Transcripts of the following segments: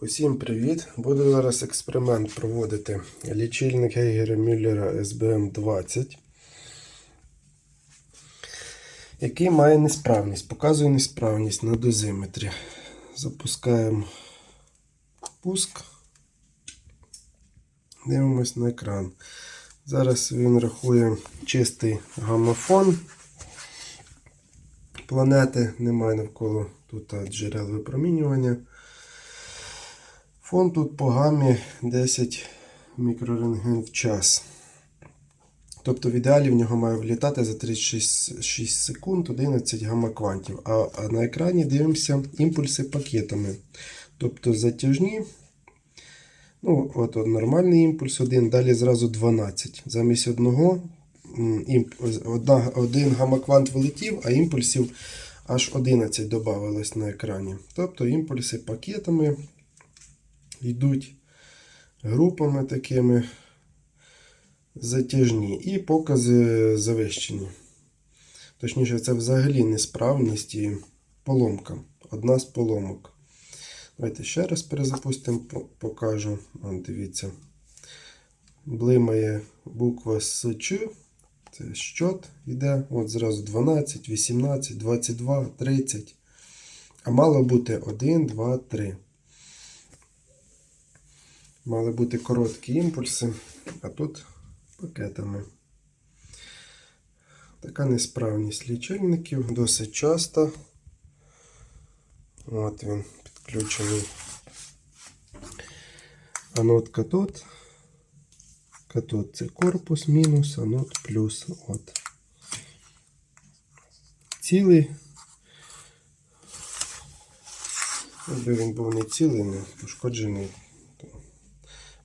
Усім привіт! Буду зараз експеримент проводити. Лічильник Гейгера Мюллера SBM 20, який має несправність. Показує несправність на дозиметрі. Запускаємо пуск. Дивимось на екран. Зараз він рахує чистий гамофон. Планети немає навколо тут джерел випромінювання. Фон тут по гамі 10 мікрорентген в час. Тобто в ідеалі в нього має влітати за 36 секунд 11 гамма-квантів. А, на екрані дивимося імпульси пакетами. Тобто затяжні. Ну, от, от Нормальний імпульс один, далі зразу 12. Замість одного одна, один гамма-квант вилетів, а імпульсів аж 11 додавалось на екрані. Тобто імпульси пакетами йдуть групами такими затяжні і покази завищені. Точніше, це взагалі несправність і поломка. Одна з поломок. Давайте ще раз перезапустимо, покажу. Вон, дивіться. Блимає буква СЧ. Це щот йде. От зразу 12, 18, 22, 30. А мало бути 1, 2, 3. Мали бути короткі імпульси, а тут пакетами. Така несправність лічильників досить часто. От він підключений. Анод катод. Катод це корпус мінус, анод плюс. От. Цілий. Якби він був не цілий, не пошкоджений,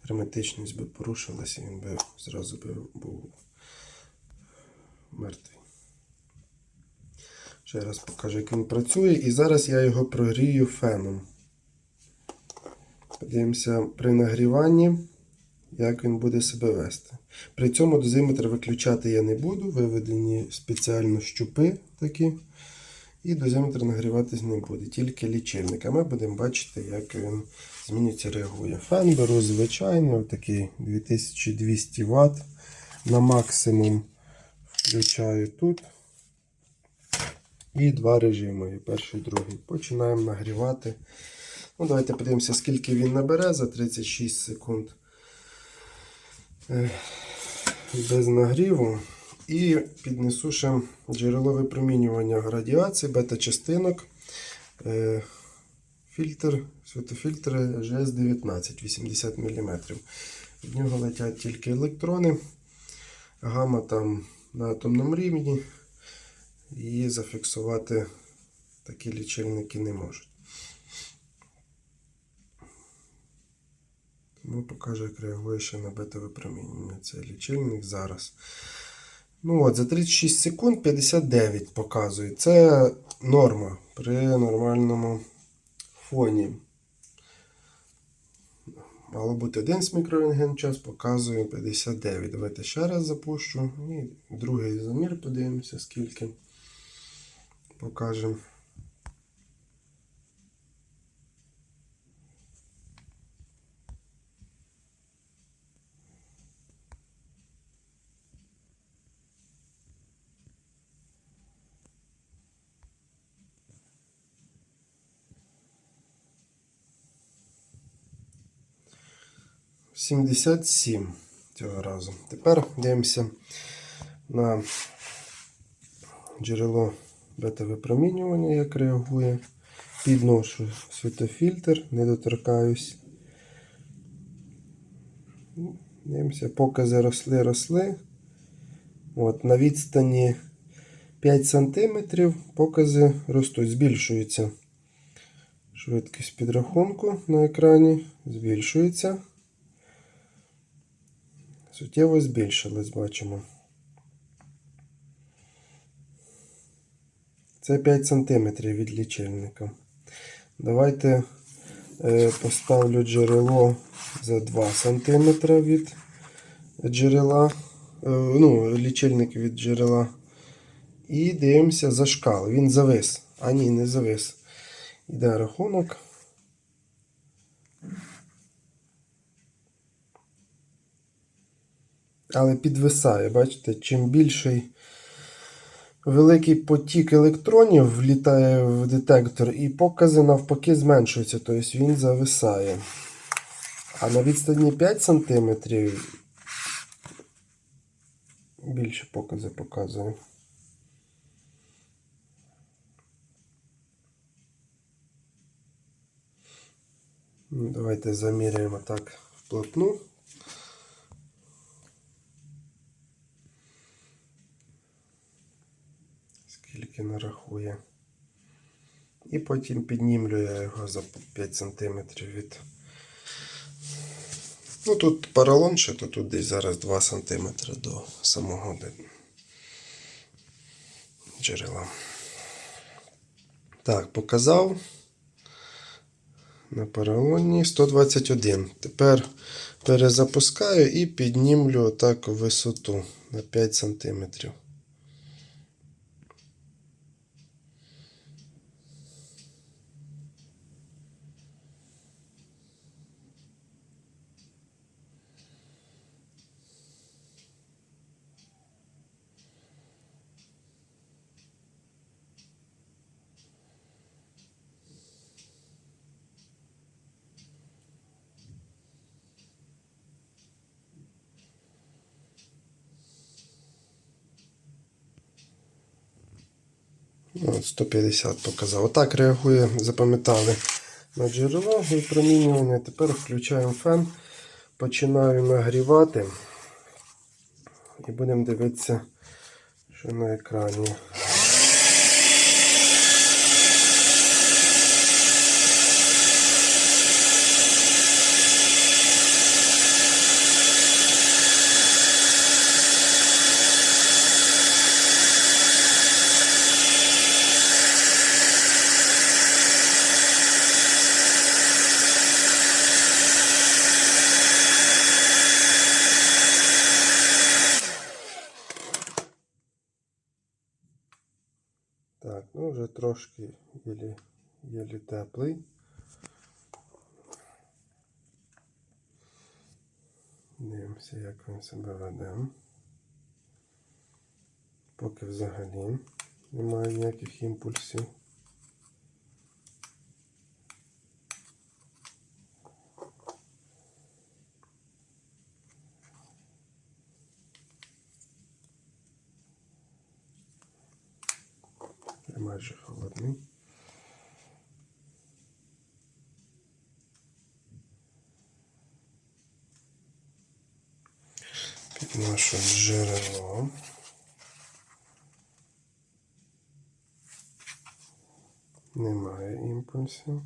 герметичність би порушилася, він би зразу би був мертвий. Ще раз покажу, як він працює. І зараз я його прогрію феном. Подивимося при нагріванні, як він буде себе вести. При цьому дозиметр виключати я не буду. Виведені спеціально щупи такі. І дозиметр нагріватись не буде, тільки лічильник. А ми будемо бачити, як він змінюється, реагує. Фен беру звичайний, такий 2200 Вт. На максимум включаю тут. І два режими. Перший і другий. Починаємо нагрівати. Ну, Давайте подивимося, скільки він набере за 36 секунд. Е, Без нагріву. І піднесу ще джерело випромінювання радіації, бета-частинок. Фільтр, світофільтр GS19 80 мм. Від нього летять тільки електрони. Гама там на атомному рівні. Її зафіксувати такі лічильники не можуть. Тому покажу, як реагує ще на бета-випромінювання. Це лічильник зараз. Ну от, За 36 секунд 59 показує. Це норма при нормальному фоні. Мало бути 11 мікрорентген час, показує 59. Давайте ще раз запущу. І другий замір подивимося, скільки покажемо. Сімдесят сім цього разу. Тепер дивимося на джерело бета-випромінювання, як реагує. Підношу світофільтр, не доторкаюсь. Дивимося, покази росли, росли. От, на відстані 5 см покази ростуть, збільшуються. Швидкість підрахунку на екрані збільшується. Суттєво збільшилась, бачимо. Це 5 см від лічильника. Давайте е, поставлю джерело за 2 см від джерела. Е, ну, лічильник від джерела. І дивимося за шкал. Він завис. А ні, не завис. Іде рахунок. Але підвисає. Бачите, чим більший великий потік електронів влітає в детектор, і покази навпаки зменшуються, тобто він зависає. А на відстані 5 см більше покази показує. Давайте заміряємо так вплотну. Скільки нарахує. І потім піднімлю я його за 5 см від. Ну тут поролон ще, то тут десь зараз 2 см до самого джерела. Так, показав на поролоні 121. Тепер перезапускаю і піднімлю отак висоту на 5 см. 150 показав. Отак реагує, запам'ятали на джерело випромінювання. Тепер включаємо фен, починаю нагрівати і будемо дивитися, що на екрані. Так, ну вже трошки єлі, єлі теплий. Дивимося, як він себе веде. Поки взагалі немає ніяких імпульсів. Я майже холодний. Підношу джерело. Немає імпульсів.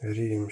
Гріємо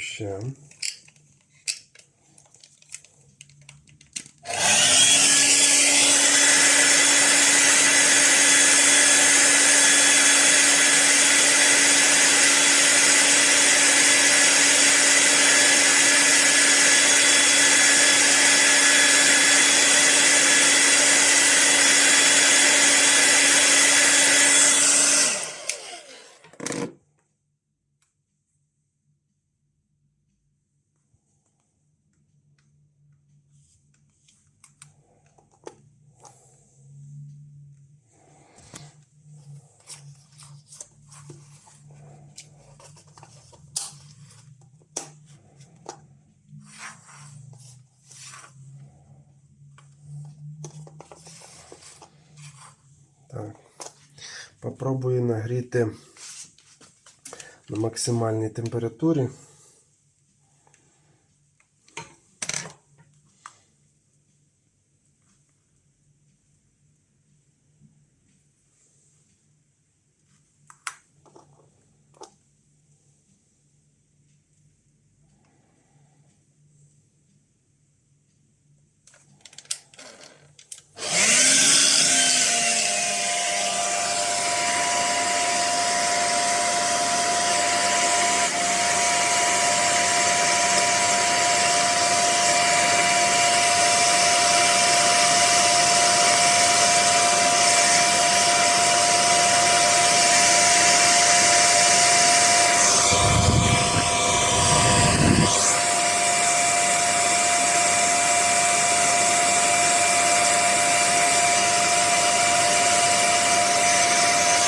Попробую нагріти на максимальній температурі.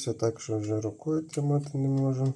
Нагрівся так, що вже рукою тримати не можу.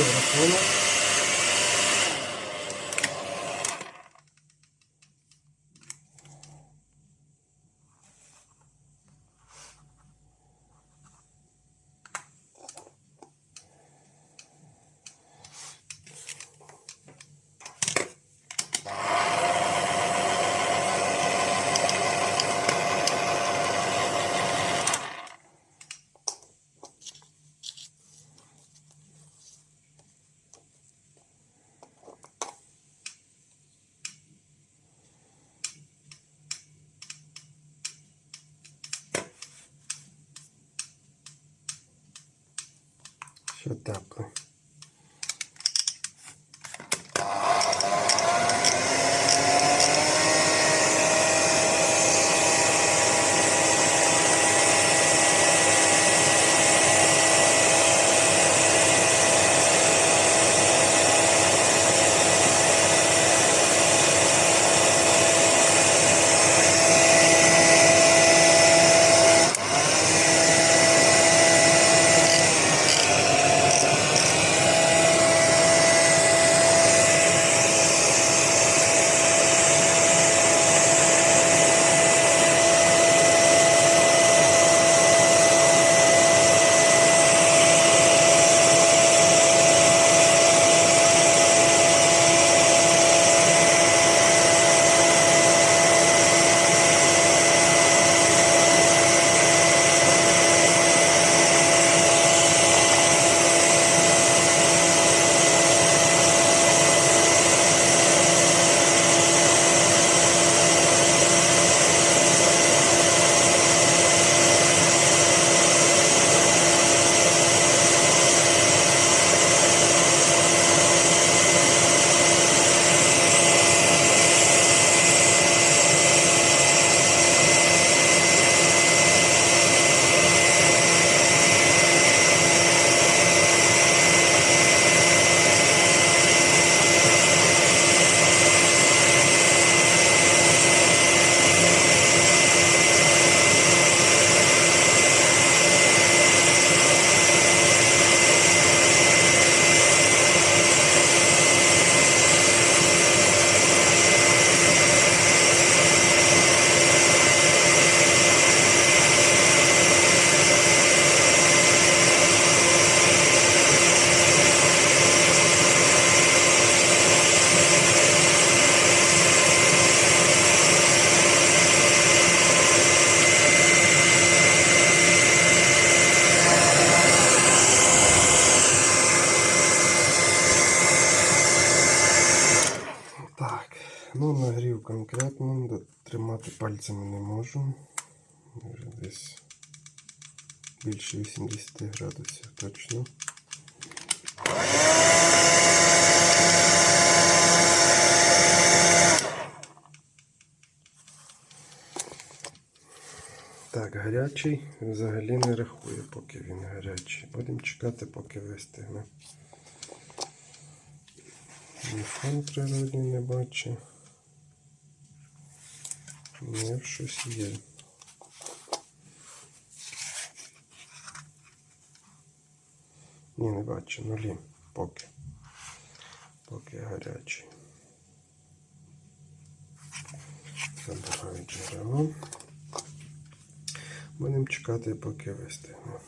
Cruzeiro. Рахунок. Ще пальцями не можу. Може десь більше 80 градусів точно. Так, гарячий взагалі не рахує, поки він гарячий. Будемо чекати, поки вистигне. Телефон природі не бачу. Ні, щось є. Ні, не бачу, нулі. Поки. Поки гарячий. Забираю джерело. Будемо чекати, поки вистигне.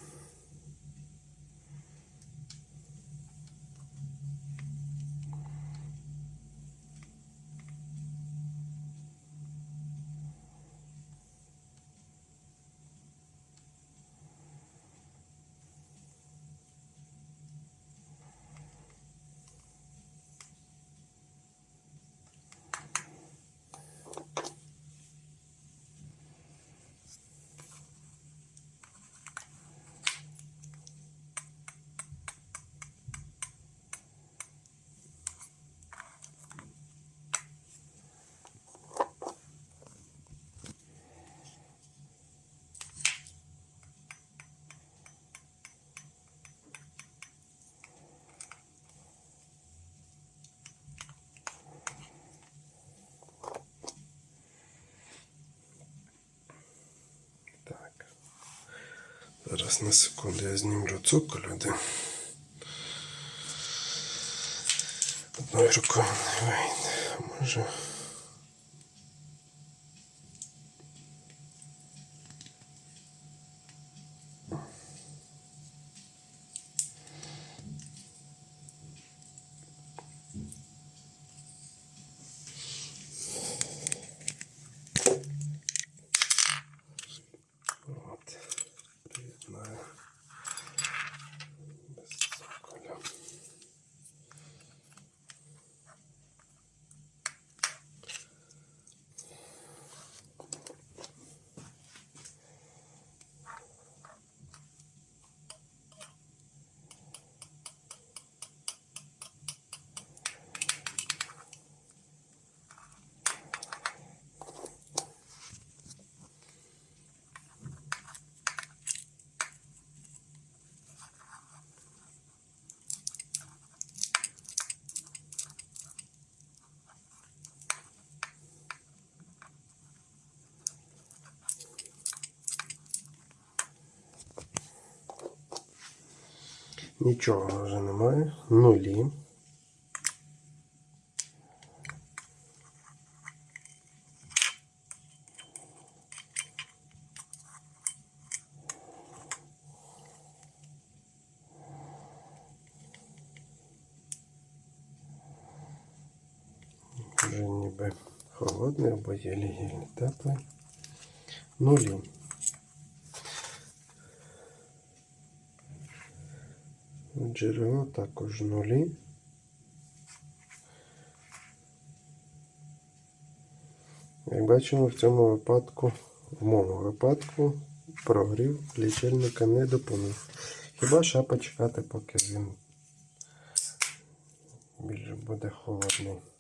Так. Зараз на секунду я знімлю цукор один. Одною рукою не вийде. Може. Нічого вже немає. Нулі. Вже ніби холодний або єлі-єлі теплий. Нулі. Джерело також нулі. Як бачимо, в цьому випадку, в моєму випадку, прогрів лічильника не допоміг. Хіба ще почекати, поки він більше буде холодний.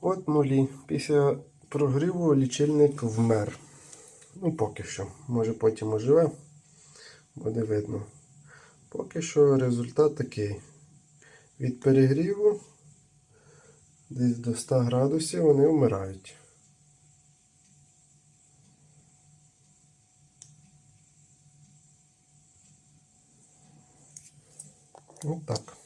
От нулі. Після прогріву лічильник вмер. Ну, поки що. Може потім оживе. Буде видно. Поки що результат такий. Від перегріву десь до 100 градусів вони вмирають. От так.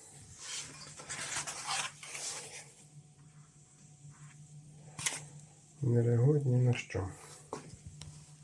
Не реагують ні на що.